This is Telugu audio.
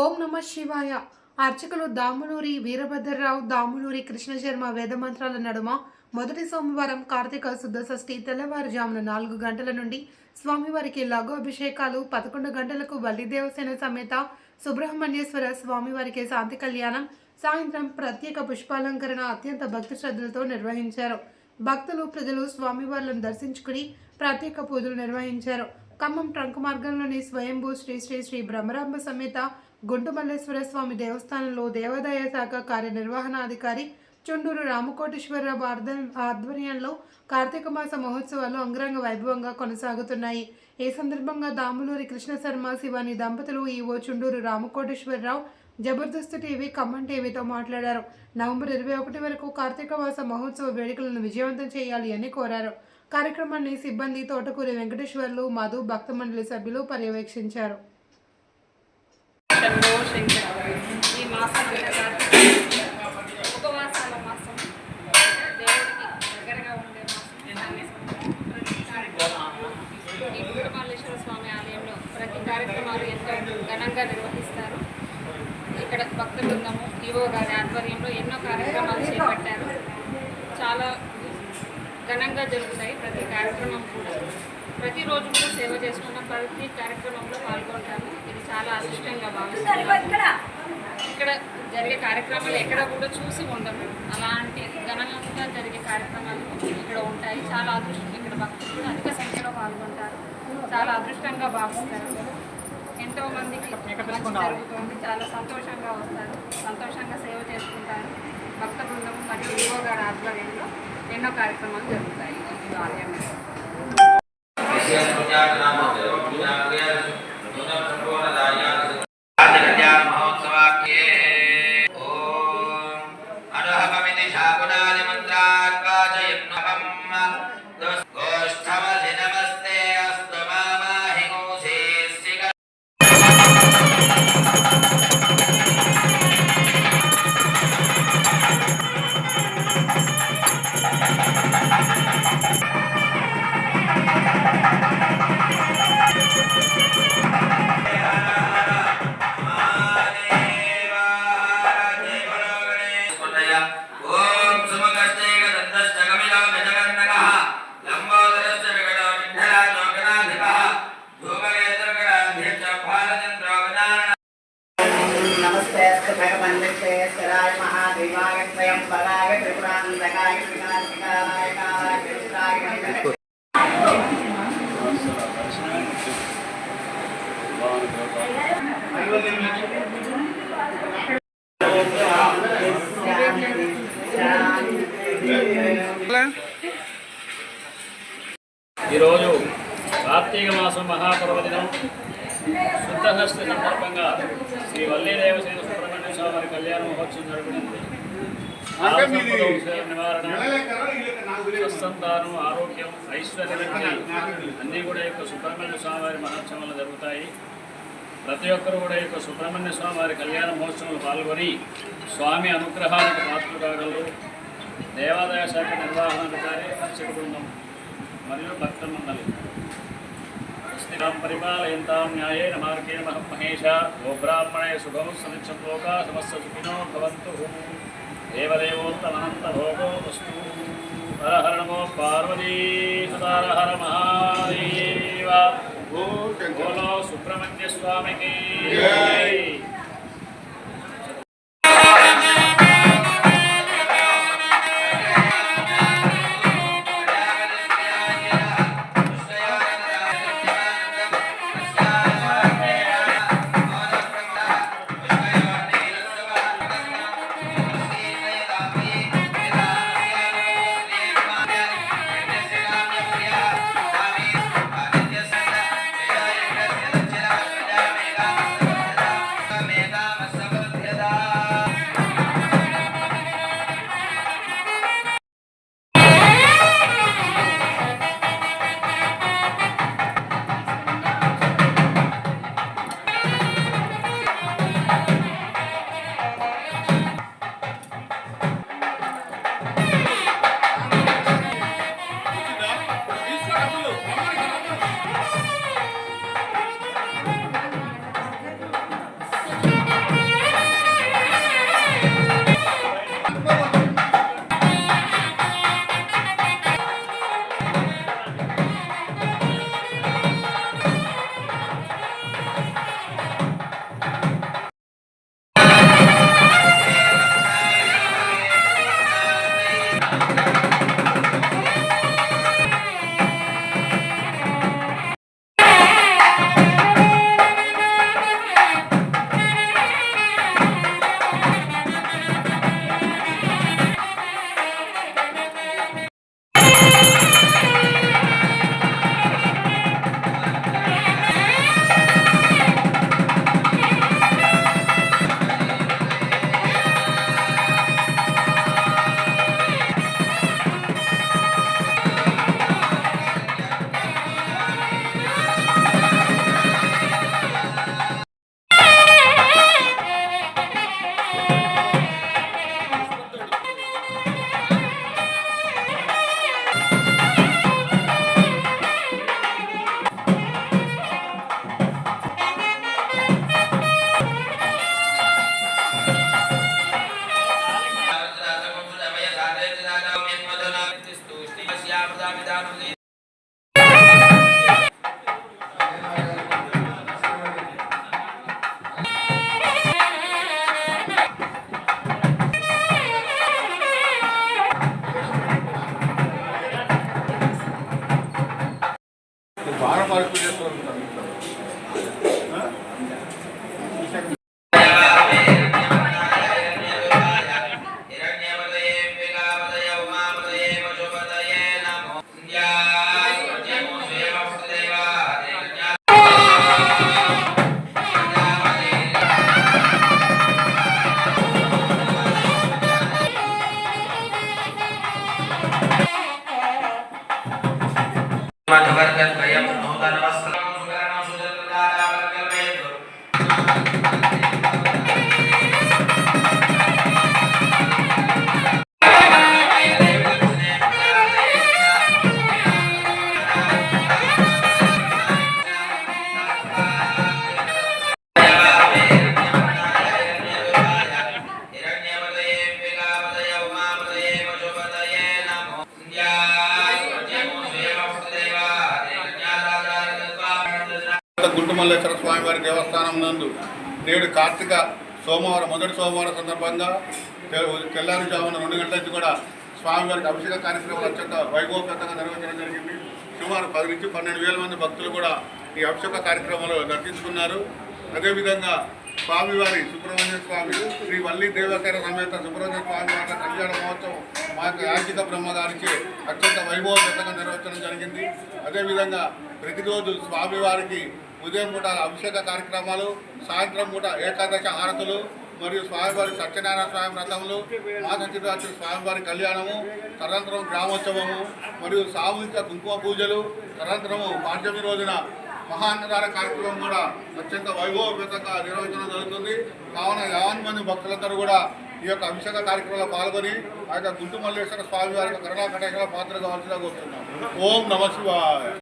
ఓం నమ శివాయ. అర్చకులు దాములూరి వీరభద్రరావు దాములూరి కృష్ణశర్మ వేదమంత్రాల నడుమ. మొదటి సోమవారం కార్తీక శుద్ధ షష్ఠి తెల్లవారుజామున నాలుగు గంటల నుండి స్వామివారికి లఘు అభిషేకాలు పదకొండు గంటలకు బలిదేవసేన సమేత సుబ్రహ్మణ్యేశ్వర స్వామివారికి శాంతి కళ్యాణం సాయంత్రం ప్రత్యేక పుష్పాలంకరణ అత్యంత భక్తి శ్రద్ధలతో నిర్వహించారు. భక్తులు ప్రజలు స్వామివార్లను దర్శించుకుని ప్రత్యేక పూజలు నిర్వహించారు. ఖమ్మం ట్రంక్ మార్గంలోని స్వయంభూ శ్రీ శ్రీ శ్రీ బ్రహ్మరాంబ సమేత గుంటుమల్లేశ్వర స్వామి దేవస్థానంలో దేవాదాయ శాఖ కార్యనిర్వహణాధికారి చుండూరు రామకోటేశ్వరరావు ఆధ్వర్యంలో కార్తీక మాస మహోత్సవాలు అంగరంగ వైభవంగా కొనసాగుతున్నాయి. ఈ సందర్భంగా దాములూరి కృష్ణ శర్మ శివాని దంపతులు ఈవో చుండూరు రామకోటేశ్వరరావు జబర్దస్త్ టీవీ ఖమ్మం టీవీతో మాట్లాడారు. నవంబర్ ఇరవై ఒకటి వరకు కార్తీక మాస మహోత్సవ వేడుకలను విజయవంతం చేయాలి అని కోరారు. కార్యక్రమాన్ని సిబ్బంది తోటకూరి వెంకటేశ్వర్లు మధు భక్త మండలి సభ్యులు పర్యవేక్షించారు. శంభో శంకర ఈ మాసం అనగా ఉపవాసాల మాసం. దేవుడికి దగ్గరగా ఉండే మాసం ప్రతి కార్యక్రమాలు ఈ గురుమాలేశ్వర స్వామి ఆలయంలో ప్రతి కార్యక్రమాలు ఎంతో ఘనంగా నిర్వహిస్తారు. ఇక్కడ భక్త బృందము ఈవో గారి ఆధ్వర్యంలో ఎన్నో కార్యక్రమాలు చేపట్టారు. చాలా ఘనంగా జరుగుతాయి ప్రతి కార్యక్రమం కూడా. ప్రతిరోజు కూడా సేవ చేసుకున్న ప్రతి కార్యక్రమంలో పాల్గొంటాము ఇది చాలా అదృష్టంగా భావిస్తున్నాను. ఇక్కడ జరిగే కార్యక్రమాలు ఎక్కడ కూడా చూసి ఉండము అలాంటి ఘనంగా జరిగే కార్యక్రమాలు ఇక్కడ ఉంటాయి. చాలా అదృష్టం ఇక్కడ భక్తులు అధిక సంఖ్యలో పాల్గొంటారు. చాలా అదృష్టంగా భావిస్తారు. ఎంతో మందికి జరుగుతుంది. చాలా సంతోషంగా వస్తారు. సంతోషంగా సేవ చేసుకుంటారు. భక్త బృందం మరియు ఈవో గారి ఆధ్వర్యంలో ఎన్నో కార్యక్రమాలు జరుగుతాయి. ఈ ఆలయంలో ఈరోజు కార్తీక మాసం మహాపర్వదినం. శుద్ధహస్తి సందర్భంగా శ్రీ వల్లీ దేవసేన సుబ్రహ్మణ్య స్వామి కళ్యాణ మహోత్సవం జరుగుతుంది. నివారణ స్వస్థంతానం ఆరోగ్యం ఐశ్వర్యవృద్ధి అన్నీ కూడా యొక్క సుబ్రహ్మణ్య స్వామి వారి మహోత్సవాలు జరుగుతాయి. ప్రతి ఒక్కరు కూడా ఈ యొక్క సుబ్రహ్మణ్య స్వామి వారి కళ్యాణ మహోత్సవంలో పాల్గొని స్వామి అనుగ్రహానికి పాత్రలు కాగలరు దేవాదాయ శాఖ నిర్వహణాధికారి అర్చక బృందం మరియు భక్త మండలి. స్వస్తిరాం పరిపాలయంతాం న్యాయేన మార్గేణ మహం మహేష గోబ్రాహ్మణే శుభం సమిచ్చం లోకా సమస్త సుఖినో భవంతు. దేవదేవోత్తమనంత భోగో వస్తు. హర హర నమో పార్వతీ. హర హర మహాదేవ. బోలో సుబ్రహ్మణ్య స్వామికి. జై. దేవస్థానం నందు నేడు కార్తీక సోమవారం మొదటి సోమవారం సందర్భంగా తెల్లారుజామున రెండు గంటల నుంచి కూడా స్వామివారికి అభిషేక కార్యక్రమాలు అత్యంత వైభవపేతంగా నిర్వహించడం జరిగింది సుమారు పది నుంచి పన్నెండు వేల మంది భక్తులు కూడా ఈ అభిషేక కార్యక్రమంలో దర్శించుకున్నారు అదేవిధంగా స్వామివారి సుబ్రహ్మణ్య స్వామి శ్రీ వల్లి దేవసేన సమేత సుబ్రహ్మణ్య స్వామి వారి కళ్యాణ మహోత్సవం మా యొక్క యాచిక బ్రహ్మగారికి అత్యంత వైభవపేతంగా నిర్వహించడం జరిగింది అదేవిధంగా ప్రతిరోజు స్వామివారికి ఉదయం పూట అభిషేక కార్యక్రమాలు సాయంత్రం పూట ఏకాదశ హారతులు మరియు స్వామివారి సత్యనారాయణ స్వామి వ్రతములు మాసంచిరాత్రి స్వామివారి కళ్యాణము తదనంతరం గ్రామోత్సవము మరియు సామూహిక కుంకుమ పూజలు తదనంతరము పాఠ్యమి రోజున మహాన్నదాన కార్యక్రమం కూడా అత్యంత వైభవపేతంగా నిర్వహించడం జరుగుతుంది. కావున యావన్ మంది భక్తులందరూ కూడా ఈ యొక్క అభిషేక కార్యక్రమంలో పాల్గొని ఆ యొక్క గుంటు మల్లేశ్వర స్వామి వారి కరుణా కటేశ్వర పాత్ర కావాల్సిందిగా కోరుతున్నాం ఓం నమ శివాయ.